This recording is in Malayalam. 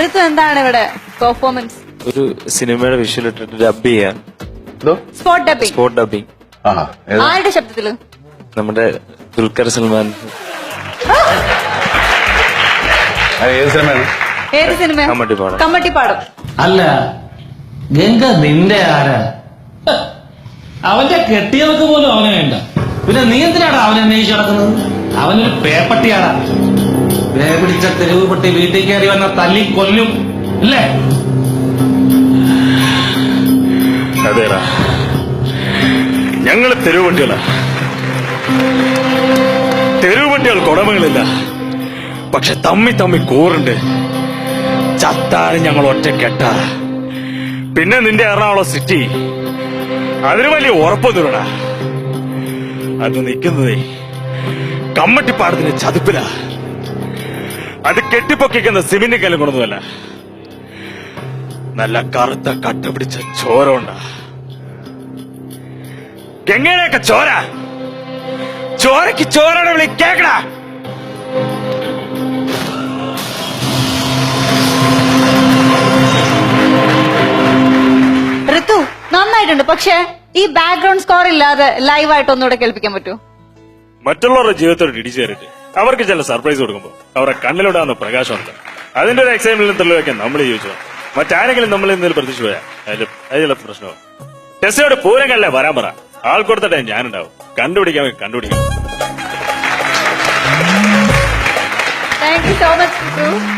ഋതു എന്താണ് ഇവിടെ പെർഫോമൻസ് ഒരു സിനിമയുടെ വിഷ്വൽ ഇട്ടിട്ട് ഡബ് ചെയ്യാൻ. എന്തോ? സ്പോട്ട് ഡബിങ് സ്പോട്ട് ആഹാ ഏതാ? ആരുടെ ശബ്ദത്തിൽ? നമ്മുടെ ദുൽഖർ സൽമാൻ. ഏത് സിനിമയാണ് ഏത് സിനിമ കമ്മട്ടിപ്പാടം. കമ്മട്ടിപ്പാടം അല്ല ഗംഗ നിന്റെ ആരാ? ഹ്, അവന്റെ കെട്ടിയവർക്ക് പോലും അവനെ വേണ്ട. പിന്നെ നീ എന്തിനാണ് അവനെ അന്വേഷിച്ച് നടക്കുന്നത്? അവനൊരു പേപ്പട്ടിയാടാ. വേ പിടിച്ച തെരുവ് പട്ടി വീട്ടിൽ കയറി വന്ന തല്ലി കൊല്ലും അല്ലേ? അതേടാ. ഞങ്ങൾ തെരുവുവണ്ടികളാ തെരുവുവണ്ടികൾക്ക് ഉടമകളില്ല. പക്ഷെ തമ്മി തമ്മി കൂറുണ്ട്. ചത്താലും ഞങ്ങൾ കെട്ട പിന്നെ നിന്റെ എറണാകുളം സിറ്റി. അതിന് വലിയ ഉറപ്പൊന്നുമില്ലടാ. അത് നിൽക്കുന്നതേ കമ്മട്ടിപ്പാടത്തിന്റെ ചതുപ്പില. അത് കെട്ടിപ്പൊക്കിക്കുന്ന സിമിന്റ് കല്ലും കൊണ്ടൊന്നുമല്ല. നല്ല കറുത്ത കട്ട പിടിച്ച ചോര ഉണ്ടാ ഗംഗയുടെയൊക്കെ ചോര? ചോരക്ക് ചോരയുടെ വിളി കേക്കടാ. ഋതു നന്നായിട്ടുണ്ട്. പക്ഷേ ഈ ബാക്ക്ഗ്രൗണ്ട് സ്കോർ ഇല്ലാതെ ലൈവായിട്ട് ഒന്നുകൂടെ കേൾപ്പിക്കാൻ പറ്റുമോ? മറ്റുള്ളവരുടെ ജീവിതത്തോട് ഇടിച്ചേരിട്ട് അവർക്ക് ചില സർപ്രൈസ് കൊടുക്കുമ്പോൾ അവരുടെ കണ്ണിലുണ്ടാകുന്ന പ്രകാശമുണ്ട് അതിന്റെ ഒരു എക്സൈറ്റ്മെന്റിലും തെളിവൊക്കെ നമ്മൾ ചോദിച്ചു മറ്റാരെങ്കിലും നമ്മൾ എന്തെങ്കിലും പ്രതീക്ഷ പോയാ? അതിൽ പ്രശ്നമാണ് ടെസ്റ്റോട് ടെസ്സയോട് പൂരങ്ങളിലെ വരാൻ പറ. ആൾ കൊടുത്ത ടൈം ഞാനുണ്ടാവും. കണ്ടുപിടിക്കാൻ കണ്ടുപിടിക്കാം. Thank you so much